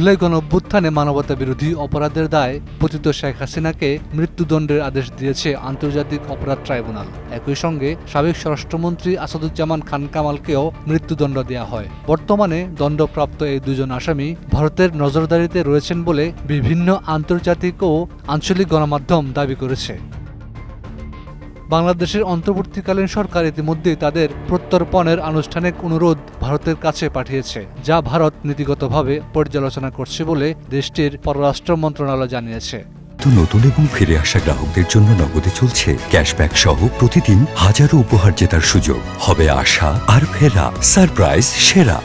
জুলাই গণ অভ্যুত্থানে মানবতা বিরোধী অপরাধের দায় পতিত শেখ হাসিনাকে মৃত্যুদণ্ডের আদেশ দিয়েছে আন্তর্জাতিক অপরাধ ট্রাইব্যুনাল। একই সঙ্গে সাবেক স্বরাষ্ট্রমন্ত্রী আসাদুজ্জামান খান কামালকেও মৃত্যুদণ্ড দেওয়া হয়। বর্তমানে দণ্ডপ্রাপ্ত এই দুজন আসামি ভারতের নজরদারিতে রয়েছেন বলে বিভিন্ন আন্তর্জাতিক ও আঞ্চলিক গণমাধ্যম দাবি করেছে। বাংলাদেশের অন্তর্বর্তীকালীন সরকার ইতিমধ্যেই তাদের প্রত্যর্পণের আনুষ্ঠানিক অনুরোধ ভারতের কাছে পাঠিয়েছে, যা ভারত নীতিগতভাবে পর্যালোচনা করছে বলে দেশটির পররাষ্ট্র মন্ত্রণালয় জানিয়েছে। নতুন এবং ফিরে আসা গ্রাহকদের জন্য নগদে চলছে ক্যাশব্যাক সহ প্রতিদিন হাজারো উপহার জেতার সুযোগ। হবে আশা আর ফেরা, সারপ্রাইজ, সেরা।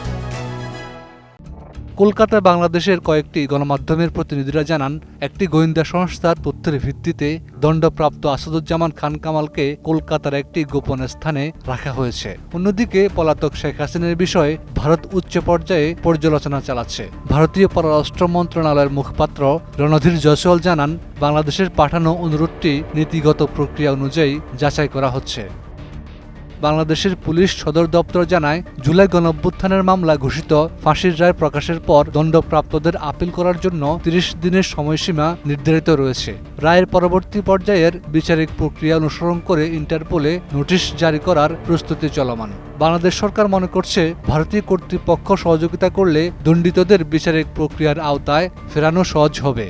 কলকাতায় বাংলাদেশের কয়েকটি গণমাধ্যমের প্রতিনিধিরা জানান, একটি গোয়েন্দা সংস্থার তথ্যের ভিত্তিতে দণ্ডপ্রাপ্ত আসাদুজ্জামান খান কামালকে কলকাতার একটি গোপন স্থানে রাখা হয়েছে। অন্যদিকে পলাতক শেখ হাসিনার বিষয়ে ভারত উচ্চ পর্যায়ে পর্যালোচনা চালাচ্ছে। ভারতীয় পররাষ্ট্র মন্ত্রণালয়ের মুখপাত্র রণধীর জয়সওয়াল জানান, বাংলাদেশের পাঠানো অনুরোধটি নীতিগত প্রক্রিয়া অনুযায়ী যাচাই করা হচ্ছে। বাংলাদেশের পুলিশ সদর দপ্তর জানায়, জুলাই গণঅভ্যুত্থানের মামলা ঘোষিত, ফাঁসির রায় প্রকাশের পর দণ্ডপ্রাপ্তদের আপিল করার জন্য তিরিশ দিনের সময়সীমা নির্ধারিত রয়েছে। রায়ের পরবর্তী পর্যায়ের বিচারিক প্রক্রিয়া অনুসরণ করে ইন্টারপোলে নোটিশ জারি করার প্রস্তুতি চলমান। বাংলাদেশ সরকার মনে করছে, ভারতীয় কর্তৃপক্ষ সহযোগিতা করলে দণ্ডিতদের বিচারিক প্রক্রিয়ার আওতায় ফেরানো সহজ হবে।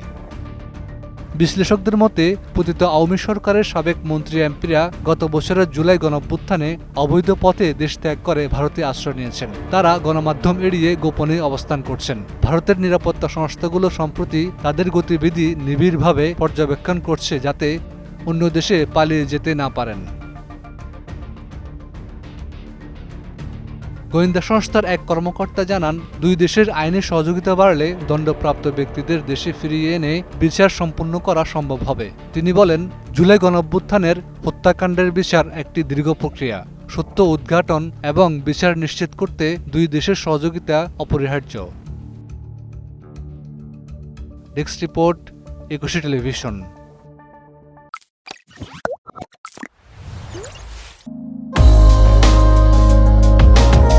বিশ্লেষকদের মতে, পতিত আওয়ামী সরকারের সাবেক মন্ত্রী এমপিরা গত বছরের জুলাই গণপুত্থানে অবৈধ পথে দেশ ত্যাগ করে ভারতে আশ্রয় নিয়েছেন। তারা গণমাধ্যম এড়িয়ে গোপনে অবস্থান করছেন। ভারতের নিরাপত্তা সংস্থাগুলো সম্প্রতি তাদের গতিবিধি নিবিড়ভাবে পর্যবেক্ষণ করছে যাতে অন্য দেশে পালিয়ে যেতে না পারেন। গোয়েন্দা সংস্থার এক কর্মকর্তা জানান, দুই দেশের আইনি সহযোগিতা বাড়লে দণ্ডপ্রাপ্ত ব্যক্তিদের দেশে ফিরিয়ে এনে বিচার সম্পন্ন করা সম্ভব হবে। তিনি বলেন, জুলাই গণঅভ্যুত্থানের হত্যাকাণ্ডের বিচার একটি দীর্ঘ প্রক্রিয়া, সত্য উদ্ঘাটন এবং বিচার নিশ্চিত করতে দুই দেশের সহযোগিতা অপরিহার্য। Desk report, Ekushey television.